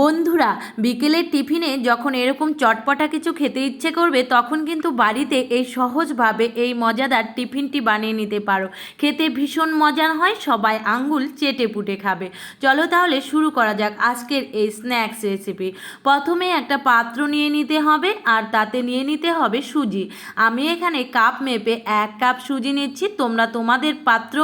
বন্ধুরা, বিকেলের টিফিনে যখন এরকম চটপটা কিছু খেতে ইচ্ছে করবে, তখন কিন্তু বাড়িতে এই সহজভাবে এই মজাদার টিফিনটি বানিয়ে নিতে পারো। খেতে ভীষণ মজার হয়, সবাই আঙ্গুল চেটে পুটে খাবে। চলো তাহলে শুরু করা যাক আজকের এই স্ন্যাক্স রেসিপি। প্রথমে একটা পাত্র নিয়ে নিতে হবে, আর তাতে নিয়ে নিতে হবে সুজি। আমি এখানে কাপ মেপে এক কাপ সুজি নিচ্ছি। তোমরা তোমাদের পাত্র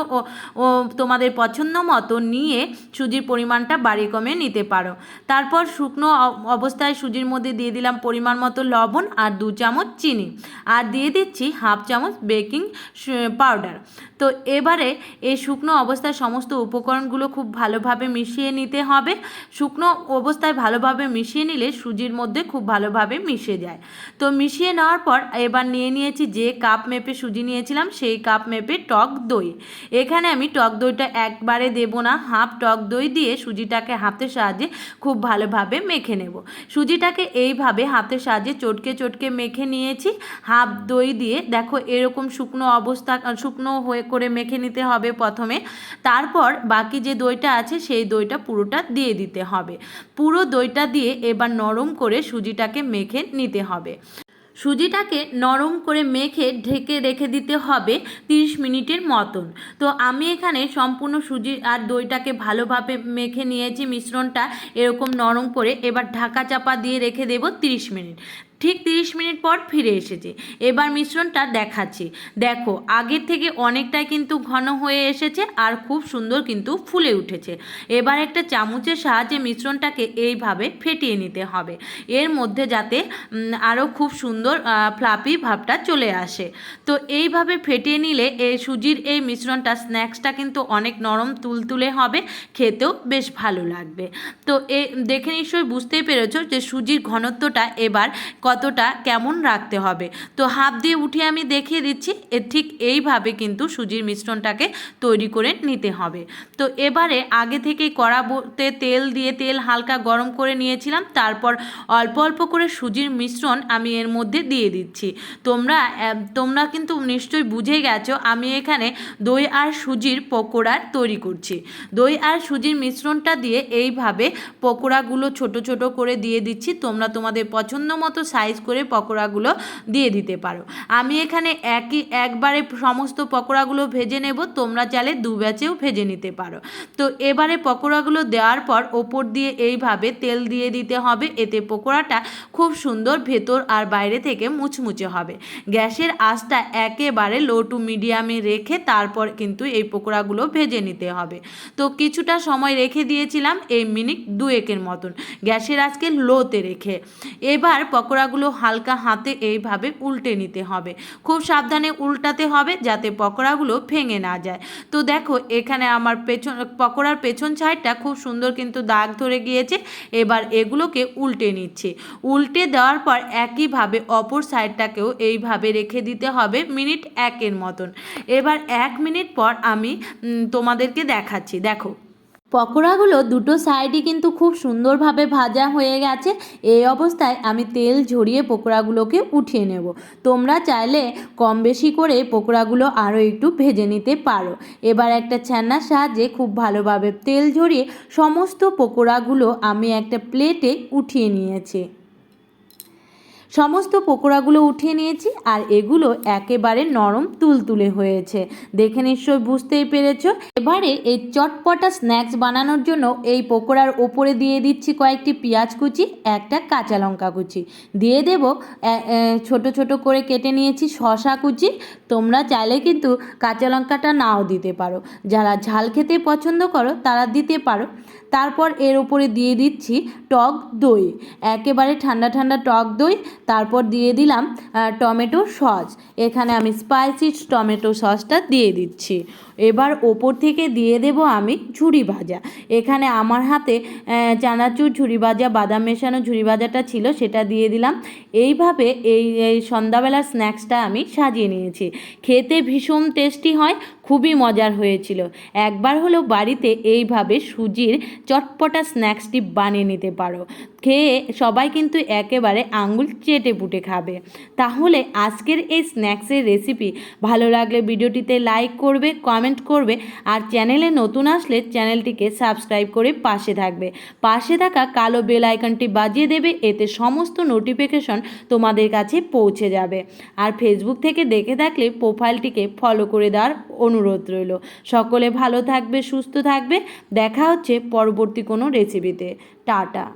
ও তোমাদের পছন্দ মতো নিয়ে সুজির পরিমাণটা বাড়ি কমে নিতে পারো। তারপর শুকনো অবস্থায় সুজির মধ্যে দিয়ে দিলাম পরিমাণ মতো লবণ আর দু চামচ চিনি। আর দিয়ে দিচ্ছি হাফ চামচ বেকিং পাউডার। তো এবারে এই শুকনো অবস্থায় সমস্ত উপকরণগুলো খুব ভালোভাবে মিশিয়ে নিতে হবে। শুকনো অবস্থায় ভালোভাবে মিশিয়ে নিলে সুজির মধ্যে খুব ভালোভাবে মিশে যায়। তো মিশিয়ে নেওয়ার পর এবার নিয়ে নিয়েছি যে কাপ মেপে সুজি নিয়েছিলাম, সেই কাপ মেপে টক দই। এখানে আমি টক দইটা একবারে দেবো না, হাফ টক দই দিয়ে সুজিটাকে হাতের সাহায্যে খুব ভালোভাবে মেখে নেব। সুজিটাকে এইভাবে হাতের সাহায্যে চটকে চটকে মেখে নিয়েছি। হাফ দই দিয়ে দেখো এরকম শুকনো অবস্থা, শুকনো হয়ে করে মেখে নিতে হবে প্রথমে। তারপর বাকি যে দইটা আছে সেই দইটা পুরোটা দিয়ে দিতে হবে। পুরো দইটা দিয়ে এবার নরম করে সুজিটাকে মেখে নিতে হবে। সুজিটাকে নরম করে মেখে ঢেকে রেখে দিতে হবে 30 মিনিটের মতন। তো আমি এখানে সম্পূর্ণ সুজি আর দইটাকে ভালোভাবে মেখে নিয়েছি। মিশ্রণটা এরকম নরম করে এবার ঢাকা চাপা দিয়ে রেখে দেব 30 মিনিট। ঠিক 30 মিনিট পর ফিরে এসেছি। এবার মিশ্রণটা দেখাচ্ছি। দেখো, আগের থেকে অনেকটাই কিন্তু ঘন হয়ে এসেছে আর খুব সুন্দর কিন্তু ফুলে উঠেছে। এবার একটা চামচের সাহায্যে মিশ্রণটাকে এইভাবে ফেটিয়ে নিতে হবে। এর মধ্যে যাতে আরও খুব সুন্দর ফ্লাপি ভাবটা চলে আসে। তো এইভাবে ফেটিয়ে নিলে এই সুজির এই মিশ্রণটা স্ন্যাক্সটা কিন্তু অনেক নরম তুলতুলে হবে, খেতেও বেশ ভালো লাগবে। তো এ, দেখে নিশ্চয়ই বুঝতেই পেরেছ যে সুজির ঘনত্বটা এবার কতটা কেমন রাখতে হবে। তো হাফ দিয়ে উঠে আমি দেখিয়ে দিচ্ছি, এ ঠিক এইভাবে কিন্তু সুজির মিশ্রণটাকে তৈরি করে নিতে হবে। তো এবারে আগে থেকেই কড়াতে তেল দিয়ে তেল হালকা গরম করে নিয়েছিলাম, তারপর অল্প অল্প করে সুজির মিশ্রণ আমি এর মধ্যে দিয়ে দিচ্ছি। তোমরা তোমরা কিন্তু নিশ্চয়ই বুঝে গেছো, আমি এখানে দই আর সুজির পকোড়া তৈরি করছি। দই আর সুজির মিশ্রণটা দিয়ে এইভাবে পকোড়াগুলো ছোট ছোট করে দিয়ে দিচ্ছি, তোমরা তোমাদের পছন্দ মতো সাইজ করে পকোড়াগুলো দিয়ে দিতে পারো। আমি এখানে একই একবারে সমস্ত পকোড়াগুলো ভেজে নেব, তোমরা চাইলে দু ব্যাচেও ভেজে নিতে পারো। তো এবারে পকোড়াগুলো দেওয়ার পর ওপর দিয়ে এইভাবে তেল দিয়ে দিতে হবে, এতে পকোড়াটা খুব সুন্দর ভেতর আর বাইরে থেকে মুচমুচে হবে। গ্যাসের আঁচটা একেবারে লো টু মিডিয়ামে রেখে তারপর কিন্তু এই পকোড়াগুলো ভেজে নিতে হবে। তো কিছুটা সময় রেখে দিয়েছিলাম, এই মিনিট দুয়েকের মতন। গ্যাসের আজকে লোতে রেখে। এবার পকোড়াগুলো হালকা হাতে এইভাবে উল্টে নিতে হবে। খুব সাবধানে উল্টাতে হবে যাতে পকোড়াগুলো ভেঙে না যায়। তো দেখো, এখানে আমার পেছন, পকোড়ার পেছন সাইডটা খুব সুন্দর কিন্তু দাগ ধরে গিয়েছে। এবার এগুলোকে উল্টে নিচ্ছে। উল্টে দেওয়ার পর একইভাবে অপর সাইডটাকেও এইভাবে রেখে দিতে হবে মিনিট একের মতন। এবার এক মিনিট পর আমি তোমাদেরকে দেখাচ্ছি। দেখো পকোড়াগুলো দুটো সাইডই কিন্তু খুব সুন্দরভাবে ভাজা হয়ে গেছে। এই অবস্থায় আমি তেল ঝরিয়ে পকোড়াগুলোকে উঠিয়ে নেব। তোমরা চাইলে কম বেশি করে পকোড়াগুলো আরও একটু ভেজে নিতে পারো। এবার একটা ছান্নার সাহায্যে খুব ভালোভাবে তেল ঝরিয়ে সমস্ত পকোড়াগুলো আমি একটা প্লেটে উঠিয়ে নিয়েছি। সমস্ত পকোড়াগুলো উঠিয়ে নিয়েছি আর এগুলো একেবারে নরম তুলতুলে হয়েছে। দেখে নিশ্চয়ই বুঝতেই পেরেছ। এবারে এই চটপটা স্ন্যাক্স বানানোর জন্য এই পকোড়ার ওপরে দিয়ে দিচ্ছি কয়েকটি পেঁয়াজ কুচি, একটা কাঁচা লঙ্কা কুচি। দিয়ে দেব ছোট ছোট করে কেটে নিয়েছি শশা কুচি। তোমরা চাইলে কিন্তু কাঁচা লঙ্কাটা নাও দিতে পারো। যারা ঝাল খেতে পছন্দ করো, তারা দিতে পারো। তারপর এর উপরে দিয়ে দিচ্ছি টক দই। একেবারে ঠান্ডা ঠান্ডা টক দই। তারপর দিয়ে দিলাম টমেটো সস। এখানে আমি স্পাইসি টমেটো সসটা দিয়ে দিচ্ছি। এবার ওপর থেকে দিয়ে দেব আমি ঝুরি ভাজা। এখানে আমার হাতে চানাচুর ঝুরি ভাজা, বাদাম মেশানো ঝুরি ভাজাটা ছিল, সেটা দিয়ে দিলাম। এইভাবে এই এই সন্ধ্যাবেলার স্ন্যাক্সটা আমি সাজিয়ে নিয়েছি। খেতে ভীষণ টেস্টি হয়, খুবই মজার হয়েছিল। একবার হলেও বাড়িতে এইভাবে সুজির চটপটা স্ন্যাক্সটি বানিয়ে নিতে পারো। খেয়ে সবাই কিন্তু একেবারে আঙুল চেটে চেটে পুটে খাবে। তাহলে আজকের এই স্ন্যাক্সের রেসিপি ভালো লাগলে ভিডিওটিতে লাইক করবে কমেন্ট করবে আর চ্যানেলে নতুন আসলে চ্যানেলটিকে সাবস্ক্রাইব করে পাশে থাকবে। পাশে থাকা কালো বেল আইকনটি বাজিয়ে দেবে, এতে সমস্ত নোটিফিকেশন তোমাদের কাছে পৌঁছে যাবে। আর ফেসবুক থেকে দেখে থাকলে প্রোফাইলটিকে ফলো করে দেওয়ার অনুরোধ রইল। সকলে ভালো থাকবে, সুস্থ থাকবে। দেখা হচ্ছে পরবর্তী কোনো রেসিপিতে টাটা।